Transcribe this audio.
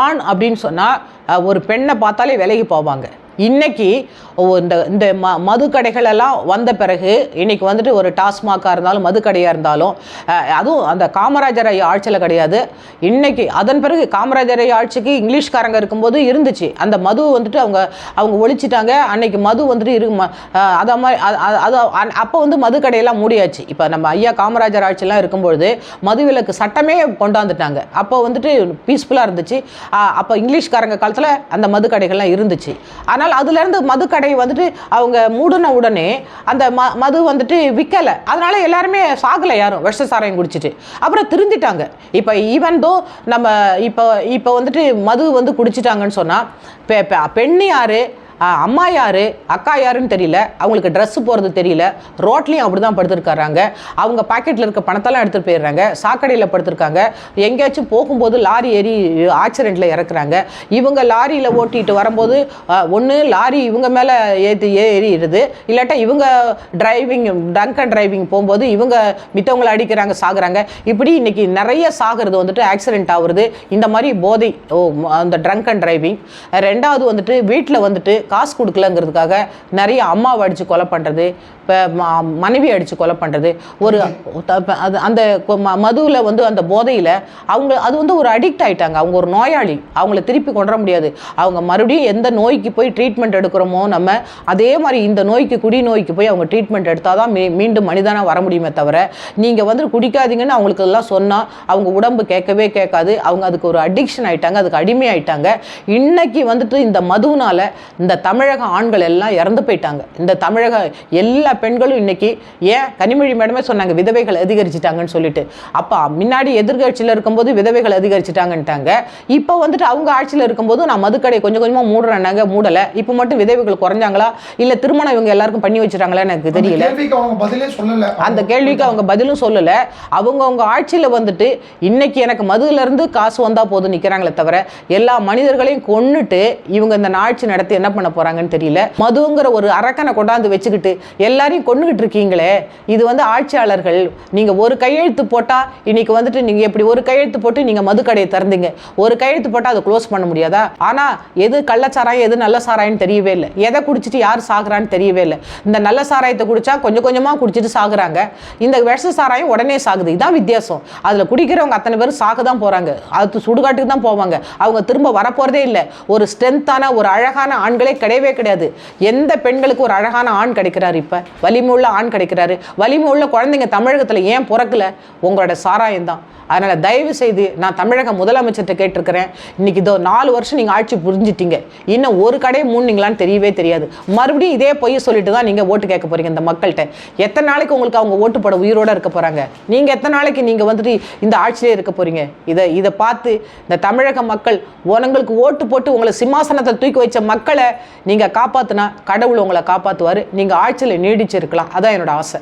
ஆண் அப்படின்னு சொன்னால் ஒரு பெண்ணை பார்த்தாலே விலகி போவாங்க. இன்னைக்கு இந்த இந்த ம மது எல்லாம் வந்த பிறகு இன்னைக்கு வந்துட்டு ஒரு டாஸ்மாகாக இருந்தாலும் மது கடையாக இருந்தாலும் அதுவும் அந்த காமராஜர் ஐயா ஆட்சியில் கிடையாது. இன்னைக்கு அதன் பிறகு காமராஜர் ஐயா ஆட்சிக்கு இங்கிலீஷ்காரங்க இருக்கும்போது இருந்துச்சு. அந்த மது வந்துட்டு அவங்க அவங்க ஒழிச்சிட்டாங்க. அன்னைக்கு மது வந்துட்டு இரு அதை மாதிரி அது அ- அப்போ வந்து மது கடையெல்லாம் மூடியாச்சு. இப்போ நம்ம ஐயா காமராஜர் ஆட்சியெல்லாம் இருக்கும்பொழுது மதுவிலக்கு சட்டமே கொண்டாந்துட்டாங்க. அப்போ வந்துட்டு பீஸ்ஃபுல்லாக இருந்துச்சு. அப்போ இங்கிலீஷ்காரங்க காலத்தில் அந்த மது கடைகள்லாம் இருந்துச்சு. ஆனால் அதுலேருந்து மது கடை வந்துட்டு அவங்க மூடின உடனே அந்த ம மது வந்துட்டு விற்கலை அதனால் எல்லாருமே சாகலை யாரும். விஷ சாராயம் குடிச்சிட்டு. அப்புறம் திருந்திட்டாங்க. இப்போ ஈவன் தோ நம்ம இப்போ இப்போ வந்துட்டு மது வந்து குடிச்சிட்டாங்கன்னு சொன்னால் பெண் யார்? அம்மா யார் அக்கா யாருன்னு தெரியல. அவங்களுக்கு ட்ரெஸ்ஸு போகிறது தெரியல. ரோட்லேயும் அப்படி தான் படுத்துருக்காங்க. அவங்க பாக்கெட்டில் இருக்க பணத்தெல்லாம் எடுத்துகிட்டு போயிடுறாங்க. சாக்கடையில் படுத்துருக்காங்க. எங்கேயாச்சும் போகும்போது லாரி ஏறி ஆக்சிடெண்ட்டில் இறக்குறாங்க. இவங்க லாரியில் ஓட்டிகிட்டு வரும்போது ஒன்று லாரி இவங்க மேலே ஏற்றி ஏறிடுது. இல்லாட்டா இவங்க டிரைவிங் ட்ரங்க் அண்ட் டிரைவிங் போகும்போது இவங்க மித்தவங்களை அடிக்கிறாங்க சாகுறாங்க. இப்படி இன்றைக்கி நிறைய சாகிறது வந்துட்டு ஆக்சிடென்ட் ஆகுறது. இந்த மாதிரி போதை ஓ அந்த ட்ரங்க் அண்ட் டிரைவிங் ரெண்டாவது வந்துட்டு வீட்டில் வந்துட்டு காசு கொடுக்கலங்கிறதுக்காக நிறைய அம்மாவை அடித்து கொலை பண்ணுறது இப்போ மனைவி அடித்து கொலை பண்ணுறது ஒரு அது அந்த மதுவில் வந்து அந்த போதையில் அவங்க அது வந்து ஒரு அடிக்ட் ஆகிட்டாங்க அவங்க ஒரு நோயாளி. அவங்கள திருப்பி கொண்டு வர முடியாது. அவங்க மறுபடியும் எந்த நோய்க்கு போய் ட்ரீட்மெண்ட் எடுக்கிறோமோ நம்ம அதே மாதிரி இந்த நோய்க்கு குடி நோய்க்கு போய் அவங்க ட்ரீட்மெண்ட் எடுத்தால் தான் மீ மீண்டும் மனிதனாக வர முடியுமே தவிர நீங்கள் வந்து குடிக்காதீங்கன்னு அவங்களுக்கு எல்லாம் சொன்னால் அவங்க உடம்பு கேட்கவே கேட்காது. அவங்க அதுக்கு ஒரு அடிக்ஷன் ஆகிட்டாங்க அதுக்கு அடிமை ஆகிட்டாங்க இன்றைக்கி வந்துட்டு இந்த மதுவினால இந்த தமிழக ஆண்கள் எல்லாம் இறந்து போயிட்டாங்க. இந்த தமிழக எல்லா பெண்களும் இன்னைக்கு ஏன் கனிமொழி மேடமே சொன்னாங்க விதவைகள் அதிகரிச்சிட்டாங்கன்னு சொல்லிட்டு. அப்போ முன்னாடி எதிர்கட்சியில் இருக்கும்போது விதவைகள் அதிகரிச்சிட்டாங்கன்ட்டாங்க. இப்போ வந்துட்டு அவங்க ஆட்சியில் இருக்கும்போது நான் மதுக்கடை கொஞ்சம் கொஞ்சமாக மூடுறேன்னாங்க மூடலை. இப்போ மட்டும் விதவைகள் குறைஞ்சாங்களா? இல்லை திருமணம் இவங்க எல்லாருக்கும் பண்ணி வச்சுட்டாங்களா எனக்கு அந்த தெரியல. கேள்விக்கு அவங்க பதிலே சொல்லல. அந்த கேள்விக்கு அவங்க பதிலும் சொல்லலை. அவங்கவுங்க ஆட்சியில் வந்துட்டு இன்னைக்கு எனக்கு மதுல இருந்து காசு வந்தால் போதும் நிற்கிறாங்களே தவிர எல்லா மனிதர்களையும் கொன்னுட்டு இவங்க இந்த ஆட்சி நடத்தி என்ன பண்ண போகிறாங்கன்னு தெரியல. மதுங்கிற ஒரு அரக்கனை கொண்டாந்து வச்சுக்கிட்டு எல்லாரையும் கொண்டுகிட்டு இருக்கீங்களே இது வந்து ஆட்சியாளர்கள் நீங்கள் ஒரு கையெழுத்து போட்டால் இன்னைக்கு வந்துட்டு நீங்கள் எப்படி ஒரு கையெழுத்து போட்டு நீங்கள் மதுக்கடையை திறந்தீங்க. ஒரு கையெழுத்து போட்டால் அதை க்ளோஸ் பண்ண முடியாதா? ஆனால் எது கள்ளச்சாராயம் எது நல்ல சாராயம்னு தெரியவே இல்லை. எதை குடிச்சிட்டு யார் சாகுறான்னு தெரியவே இல்லை. இந்த நல்ல சாராயத்தை குடிச்சா கொஞ்சம் கொஞ்சமாக குடிச்சிட்டு சாகுறாங்க. இந்த விஷ சாராயம் உடனே சாகுது. இதான் வித்தியாசம். அதில் குடிக்கிறவங்க அத்தனை பேரும் சாக தான் போகிறாங்க அது சுடுகாட்டுக்கு தான் போவாங்க. அவங்க திரும்ப வரப்போகிறதே இல்லை. ஒரு ஸ்ட்ரென்த்தான ஒரு அழகான ஆண்களே கிடையவே கிடையாது. எந்த பெண்களுக்கு ஒரு அழகான ஆண் கிடைக்கிறாரு இப்போ? வலிமுள்ள ஆண் கிடைக்கிறாரு. வலிமை உள்ள குழந்தைங்க தமிழகத்தில் ஏன் பிறக்கல? உங்களோட சாராயம் தான். அதனால் தயவு செய்து நான் தமிழக முதலமைச்சர்கிட்ட கேட்டிருக்கிறேன். இன்னைக்கு இதோ நாலு வருஷம் நீங்கள் ஆட்சி புரிஞ்சிட்டீங்க. இன்னும் ஒரு கடையை மூணுங்களான்னு தெரியவே தெரியாது. மறுபடியும் இதே பொய் சொல்லிட்டு தான் நீங்கள் ஓட்டு கேட்க போறீங்க இந்த மக்கள்கிட்ட. எத்தனை நாளைக்கு உங்களுக்கு அவங்க ஓட்டு போட உயிரோடு இருக்க போகிறாங்க நீங்கள் எத்தனை நாளைக்கு நீங்கள் வந்துட்டு இந்த ஆட்சியிலே இருக்க போகிறீங்க இதை இதை பார்த்து இந்த தமிழக மக்கள் உங்களுக்கு ஓட்டு போட்டு உங்களை சிம்மாசனத்தை தூக்கி வச்ச மக்களை நீங்கள் காப்பாற்றினா கடவுள் உங்களை காப்பாற்றுவார் நீங்கள் ஆட்சியில் நீடிச்சிருக்கலாம். அதான் என்னோட ஆசை.